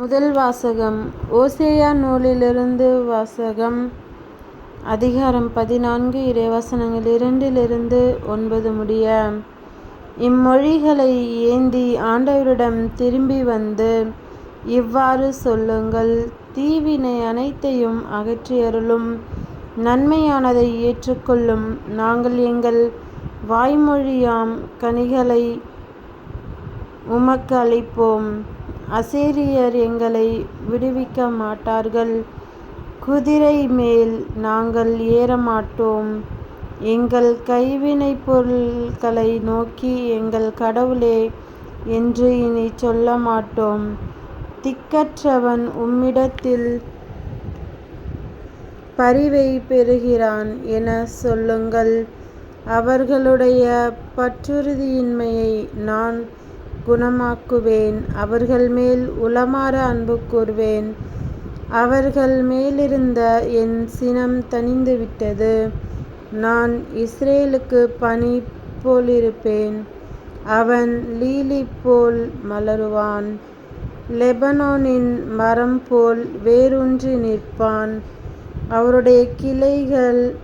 முதல் வாசகம் ஓசேயா நூலிலிருந்து வாசகம் அதிகாரம் பதினான்கு இறைவசனங்கள் இரண்டிலிருந்து ஒன்பது முடிய. இம்மொழிகளை ஏந்தி ஆண்டவரிடம் திரும்பி வந்து இவ்வாறு சொல்லுங்கள் தீவினை அனைத்தையும் அகற்றியருளும் நன்மையானதை ஏற்றுக்கொள்ளும் நாங்கள் எங்கள் வாய்மொழியாம் கனிகளை உமக்கு அளிப்போம். அசேரியர் எங்களை விடுவிக்க மாட்டார்கள். குதிரை மேல் நாங்கள் ஏறமாட்டோம். எங்கள் கைவினை பொருள்களை நோக்கி எங்கள் கடவுளே என்று இனி சொல்ல மாட்டோம் திக்கற்றவன் உம்மிடத்தில் பரிவை பெறுகிறான் என சொல்லுங்கள். அவர்களுடைய பற்றுறுதியின்மையை நான் குணமாக்குவேன். அவர்கள் மேல் உளமாற அன்பு கூர்வேன். அவர்கள் மேலிருந்த என் சினம் தணிந்துவிட்டது. நான் இஸ்ரேலுக்கு பனி போலிருப்பேன். அவன் லீலி போல் மலருவான். லெபனோனின் மரம் போல் வேரூன்றி நிற்பான். அவருடைய கிளைகள்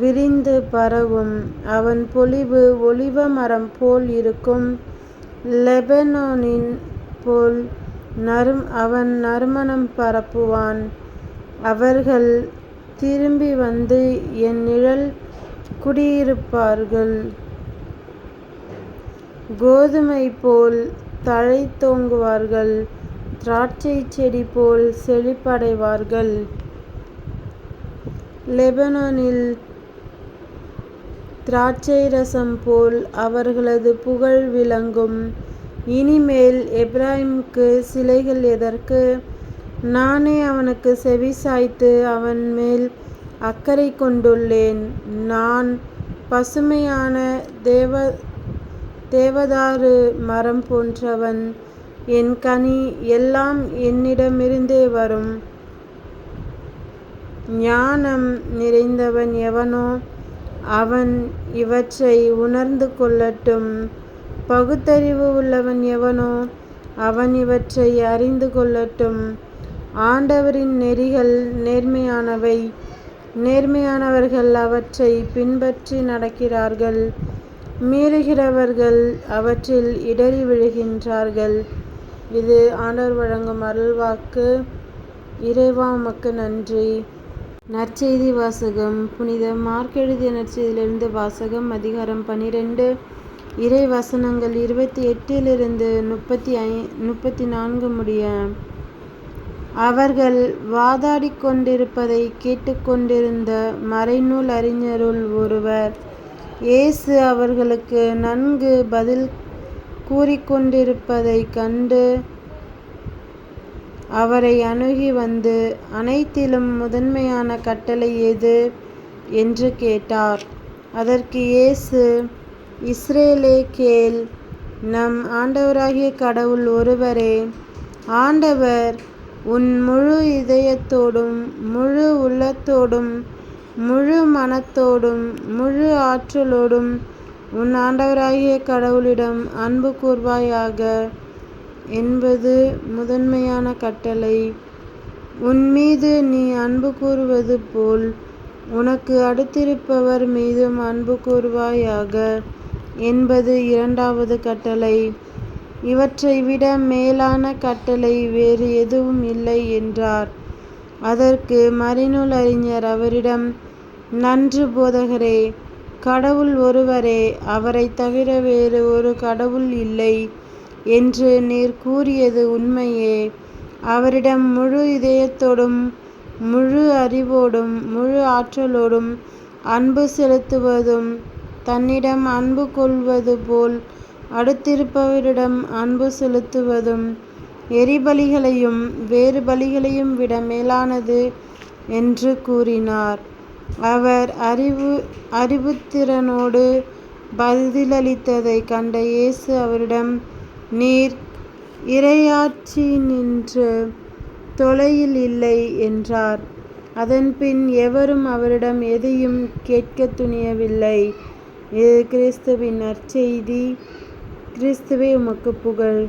விரிந்து பரவும். அவன் பொலிவு ஒளிவ மரம் போல் இருக்கும். லெபனோனின் போல் நறும் அவன் நறுமணம் பரப்புவான். அவர்கள் திரும்பி வந்து என் நிழல் குடியிருப்பார்கள். கோதுமை போல் தழைத்தோங்குவார்கள். திராட்சை செடி போல் செழிப்படைவார்கள். லெபனோனில் திராட்சை ரசம் போல் அவர்களது புகழ் விளங்கும். இனிமேல் எப்ராயிமுக்கு சிலைகள் எதற்கு? நானே அவனுக்கு செவி சாய்த்து அவன் மேல் அக்கறை கொண்டுள்ளேன். நான் பசுமையான தேவ தேவதாரு மரம் போன்றவன். என் கனி எல்லாம் என்னிடமிருந்தே வரும். ஞானம் நிறைந்தவன் எவனோ? அவன் இவற்றை உணர்ந்து கொள்ளட்டும். பகுத்தறிவு உள்ளவன் எவனோ அவன் இவற்றை அறிந்து கொள்ளட்டும். ஆண்டவரின் நெறிகள் நேர்மையானவை. நேர்மையானவர்கள் அவற்றை பின்பற்றி நடக்கிறார்கள். மீறுகிறவர்கள் அவற்றில் இடறி விழுகின்றார்கள். இது ஆண்டவர் வழங்கும் அருள்வாக்கு. இறைவா உமக்கு நன்றி. நற்செய்தி வாசகம். புனித மார்க் எழுதிய நற்செய்தியிலிருந்து வாசகம் அதிகாரம் பனிரெண்டு. இறை வசனங்கள் இருபத்தி எட்டிலிருந்து முப்பத்தி ஐ முப்பத்தி நான்கு முடிய. அவர்கள் வாதாடி கொண்டிருப்பதை கேட்டுக்கொண்டிருந்த மறைநூல் அறிஞருள் ஒருவர் இயேசு அவர்களுக்கு நன்கு பதில் கூறிக்கொண்டிருப்பதைக் கண்டு அவரை அணுகி வந்து அனைத்திலும் முதன்மையான கட்டளை எது? என்று கேட்டார். அதற்கு இயேசு இஸ்ரேலே கேள் நம் ஆண்டவராகிய கடவுள் ஒருவரே ஆண்டவர் உன் முழு இதயத்தோடும் முழு உள்ளத்தோடும் முழு மனத்தோடும் முழு ஆற்றலோடும் உன் ஆண்டவராகிய கடவுளிடம் அன்பு கூர்வாயாக. என்பது முதன்மையான கட்டளை. உன் மீது நீ அன்பு கூறுவது போல் உனக்கு அடுத்திருப்பவர் மீதும் அன்பு கூறுவாயாக என்பது இரண்டாவது கட்டளை. இவற்றை விட மேலான கட்டளை வேறு எதுவும் இல்லை என்றார். அதற்கு மறைநூல் அறிஞர் அவரிடம் நன்று போதகரே கடவுள் ஒருவரே அவரை தவிர வேறு ஒரு கடவுள் இல்லை. என்று நீர் கூறியது உண்மையே. அவரிடம் முழு இதயத்தோடும் முழு அறிவோடும் முழு ஆற்றலோடும் அன்பு செலுத்துவதும் தன்னிடம் அன்பு கொள்வது போல் அடுத்திருப்பவரிடம் அன்பு செலுத்துவதும் எரிபலிகளையும் வேறு பலிகளையும் விட மேலானது என்று கூறினார். அவர் அறிவு அறிவுத்திறனோடு பதிலளித்ததை கண்ட இயேசு அவரிடம் நீர் இறையாட்சியினின்று தொலையில் இல்லை என்றார். அதன்பின் எவரும் அவரிடம் எதையும் கேட்கத் துணியவில்லை. இது கிறிஸ்துவின் நற்செய்தி கிறிஸ்துவே உமக்கு புகழ்.